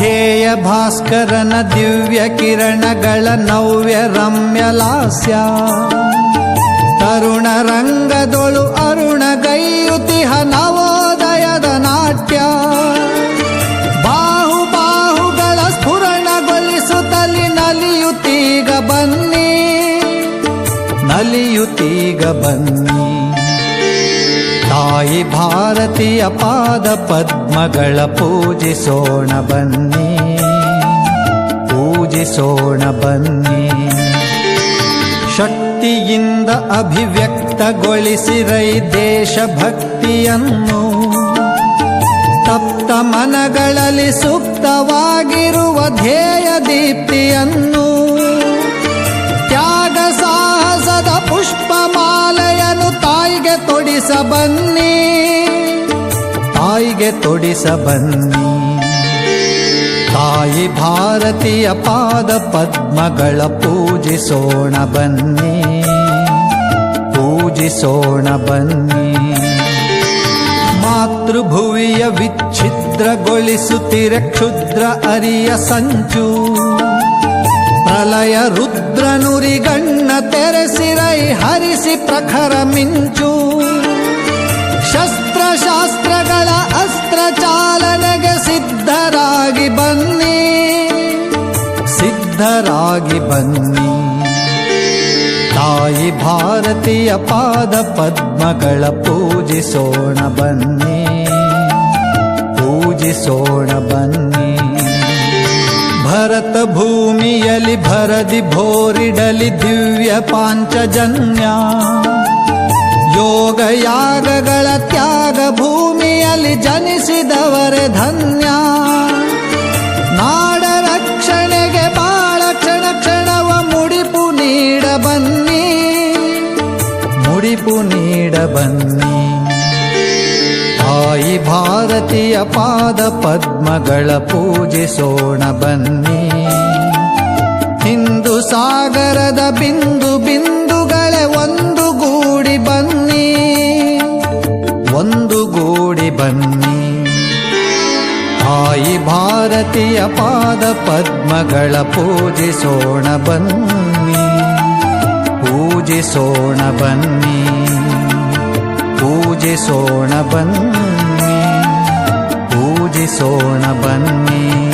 ಧ್ಯೇಯ ಭಾಸ್ಕರನ ದಿವ್ಯ ಕಿರಣಗಳ ನವ್ಯ ರಮ್ಯ ಲಾಸ್ಯ. ತರುಣ ರಂಗದೊಳು ಅರುಣ ಗೈಯುತಿಹ ನವೋದಯದ ನಾಟ್ಯ. ಬಾಹು ಬಾಹುಗಳ ಸ್ಫುರಣಗೊಳಿಸುತ್ತಲಿ ನಲಿಯುತ್ತೀಗ ಬನ್ನಿ ನಲಿಯುತ್ತೀಗ ಬನ್ನಿ. ತಾಯಿ ಭಾರತೀಯ ಪಾದ ಪದ್ಮಗಳ ಪೂಜಿಸೋಣ ಬನ್ನಿ. ಪೂಜಿಸೋಣ ಬನ್ನಿ. ಶಕ್ತಿಯಿಂದ ಅಭಿವ್ಯಕ್ತಗೊಳಿಸಿರೈ ದೇಶಭಕ್ತಿಯನ್ನು. ತಪ್ತ ಮನಗಳಲ್ಲಿ ಸೂಕ್ತವಾಗಿರುವ ಧ್ಯೇಯ ದೀಪ್ತಿಯನ್ನು. ತೊಡಿಸ ಬನ್ನಿ, ತಾಯಿಗೆ ತೊಡಿಸ ಬನ್ನಿ. ತಾಯಿ ಭಾರತೀಯ ಪಾದ ಪದ್ಮಗಳ ಪೂಜಿಸೋಣ ಬನ್ನಿ ಪೂಜಿಸೋಣ ಬನ್ನಿ. ಮಾತೃಭುವಿಯ ವಿಚ್ಛಿದ್ರಗೊಳಿಸುತ್ತಿರ ಕ್ಷುದ್ರ ಅರಿಯ ಸಂಚು, ಪ್ರಲಯ ರುದ್ರನುರಿಗಣ್ಣ ತೆರೆಸಿರೈ ಹರಿಸಿ ಪ್ರಖರ ಮಿಂಚು. ಶಸ್ತ್ರಶಾಸ್ತ್ರಗಳ ಅಸ್ತ್ರ ಚಾಲನೆಗೆ ಸಿದ್ಧರಾಗಿ ಬನ್ನಿ. ಸಿದ್ಧರಾಗಿ ಬನ್ನಿ. ತಾಯಿ ಭಾರತೀಯ ಪಾದ ಪದ್ಮಗಳ ಪೂಜಿಸೋಣ ಬನ್ನಿ. ಪೂಜಿಸೋಣ ಬನ್ನಿ. ಭರತ ಭೂಮಿಯಲ್ಲಿ ಭರದಿ ಭೋರಿಡಲಿ ದಿವ್ಯ ಪಾಂಚಜನ್ಯ. ಯೋಗ ಯಾಗಗಳ ತ್ಯಾಗ ಭೂಮಿಯಲ್ಲಿ ಜನಿಸಿದವರೇ ಧನ್ಯ. ನಾಡ ರಕ್ಷಣೆಗೆ ಬಾಳ ಕ್ಷಣ ಕ್ಷಣವ ಮುಡಿಪು ನೀಡ ಬನ್ನಿ. ಮುಡಿಪು ನೀಡ ಬನ್ನಿ. ತಾಯಿ ಭಾರತೀಯ ಪಾದ ಪದ್ಮಗಳ ಪೂಜಿಸೋಣ ಬನ್ನಿ. ಹಿಂದೂ ಸಾಗರದ ಬಿಂದು ಬಿಂದುಗಳೇ ಒಂದು ಗೂಡಿ ಬನ್ನಿ. ಒಂದು ಬನ್ನಿ. ತಾಯಿ ಭಾರತೀಯ ಪಾದ ಪದ್ಮಗಳ ಪೂಜಿಸೋಣ ಬನ್ನಿ. ಪೂಜಿಸೋಣ ಬನ್ನಿ. ಪೂಜಿಸೋಣ ಬನ್ನಿ. ಪೂಜಿಸೋಣ ಬನ್ನಿ.